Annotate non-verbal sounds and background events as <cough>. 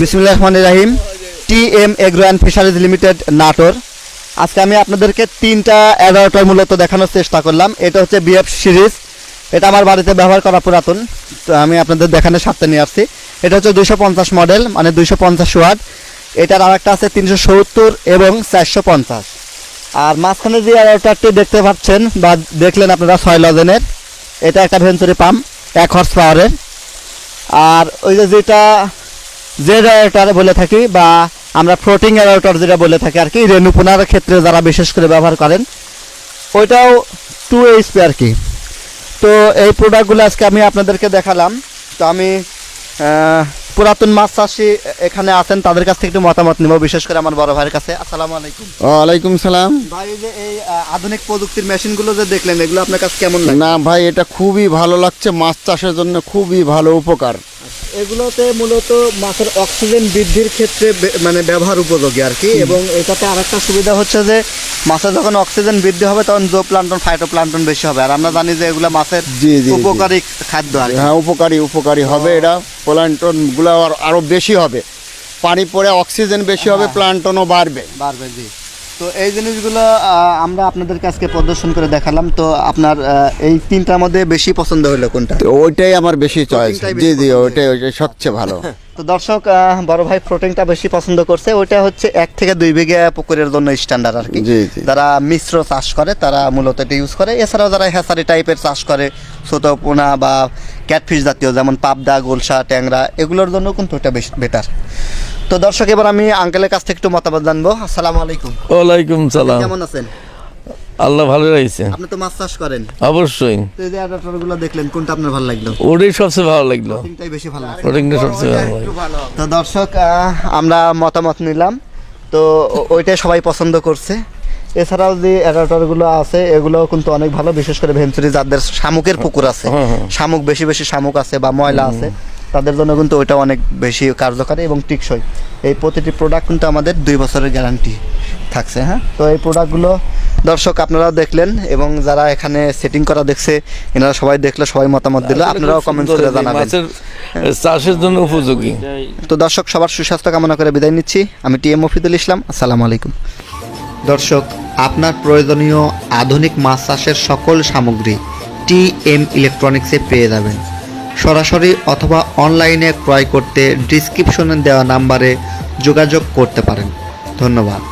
বিসমুল্লাহ রাহিম। T M agro and fisheries limited, Natore. আজকে আমি আপনাদেরকে তিনটা এগারোটার মূলত দেখানোর চেষ্টা করলাম। এটা হচ্ছে বিএফ সিরিজ। এটা আমার বাড়িতে ব্যবহার করা পুরাতন। তো আমি আপনাদের দেখানোর সাথে নিয়ে আসছি। এটা হচ্ছে দুইশো পঞ্চাশ মডেল মানে দুইশো পঞ্চাশ ওয়াট। এটার আর একটা আছে তিনশো সত্তর এবং চারশো পঞ্চাশ। আর মাঝখানে যে এগারোটারটি দেখতে পাচ্ছেন বা দেখলেন আপনারা ছয় লজেনের, এটা একটা ভেঞ্চুরি পাম্প, এক হর্স পাওয়ারের। আর ওই যে যেটা যে রাউটার বলে থাকি বা আমরা ফ্লোটিং রাউটার যেটা বলে থাকি আর কি রেণুপোনার ক্ষেত্রে যারা বিশেষ করে ব্যবহার করেন ওইটাও টু এইচপি আর কি। তো এই প্রোডাক্টগুলো আজকে আমি আপনাদেরকে দেখালাম। তো আমি পুরাতন মাছ চাষি এখানে আছেন তাদের কাছ থেকে একটু মতামত নেব বিশেষ করে আমার বড় ভাইয়ের কাছে। আসসালামু আলাইকুম। ওয়ালাইকুম সালাম। ভাই যে এই আধুনিক প্রযুক্তির মেশিনগুলো যে দেখলেন এগুলো আপনার কাছে কেমন লাগে? না ভাই এটা খুবই ভালো লাগছে মাছ চাষের জন্য খুবই ভালো উপকার। এগুলোতে মূলত মাছের অক্সিজেন বৃদ্ধির ক্ষেত্রে মানে ব্যবহার উপযোগী আর কি। এবং এটাতে আরেকটা সুবিধা হচ্ছে যে মাছের যখন অক্সিজেন বৃদ্ধি হবে তখন জো প্লান্টন ফাইটো প্লান্টন বেশি হবে। আর আমরা জানি যে এগুলো মাছের। উপকারী খাদ্য আর হ্যাঁ উপকারী উপকারী হবে। এটা প্লান্টনগুলো আরও বেশি হবে। পানি পড়ে অক্সিজেন বেশি হবে প্লান্টনও বাড়বে। বাড়বে জি। তো এই জিনিসগুলো আমরা আপনাদেরকে আজকে প্রদর্শন করে দেখালাম। তো আপনার এই তিনটার মধ্যে বেশি পছন্দ হলো কোনটা? ওইটাই আমার বেশি চয়েস জি জি ওইটাই ওইটাই সবচেয়ে ভালো। <laughs> তো দর্শক বড় ভাই প্রোটিনটা বেশি পছন্দ করছে। ওইটা হচ্ছে এক থেকে দুই বিঘা পুকুরের জন্য স্ট্যান্ডার্ড আর কি। যারা মিশ্র চাষ করে তারা মূলত এটা ইউজ করে। এছাড়াও যারা হ্যাসারি টাইপের চাষ করে ছোট পোনা বা ক্যাটফিশ জাতীয় যেমন পাবদা গোলসা ট্যাংরা এগুলোর জন্য কিন্তু এটা বেশ বেটার তো দর্শক এবার আমি আঙ্কেলের কাছ থেকে একটু মতামত জানব। আসসালামু আলাইকুম। ওয়ালাইকুম সালাম। কেমন আছেন? আল্লাহ ভালো রাখছে আপনি তো মাছ চাষ করেন। অবশ্যই। তো এই যে অ্যাডাপ্টার দেখলেন কোনটা আপনার ভালো লাগল? ওটাই সবচেয়ে ভালো লাগল। তিনটাই বেশি ভালো লাগছে প্রোটিনটা সবচেয়ে ভালো লাগে। তো দর্শক আমরা মতামত নিলাম। তো ওইটাই সবাই পছন্দ করছে। এছাড়াও যে অ্যাডাপ্টারগুলো আছে এগুলো কিন্তু অনেক ভালো। বিশেষ করে ভেঞ্চুরি যাদের শামুকের পুকুর আছে। হ্যাঁ, হ্যাঁ। শামুক বেশি বেশি শামুক আছে বা ময়লা আছে। তাদের জন্য কিন্তু ওইটা অনেক বেশি কার্যকারী এবং টিকসই। এই প্রতিটি প্রোডাক্ট কিন্তু আমাদের দুই বছরের গ্যারান্টি থাকছে হ্যাঁ? তো এই প্রোডাক্টগুলো দর্শক আপনারাও দেখলেন এবং যারা এখানে সেটিং করা দেখছে এনারা সবাই দেখলে সবাই মতামত দিল আপনারাও কমেন্ট করে জানাবেন। চাষের জন্য উপযোগী। তো দর্শক সবার সুস্বাস্থ্য কামনা করে বিদায় নিচ্ছি। আমি টি এম মফিদুল ইসলাম আসসালামু আলাইকুম। দর্শক আপনার প্রয়োজনীয় আধুনিক মাছ চাষের সকল সামগ্রী টি এম ইলেকট্রনিক্সে পেয়ে যাবেন। সরাসরি অথবা অনলাইনে ক্রয় করতে ডিসক্রিপশনে দেওয়া নাম্বারে যোগাযোগ করতে পারেন। ধন্যবাদ।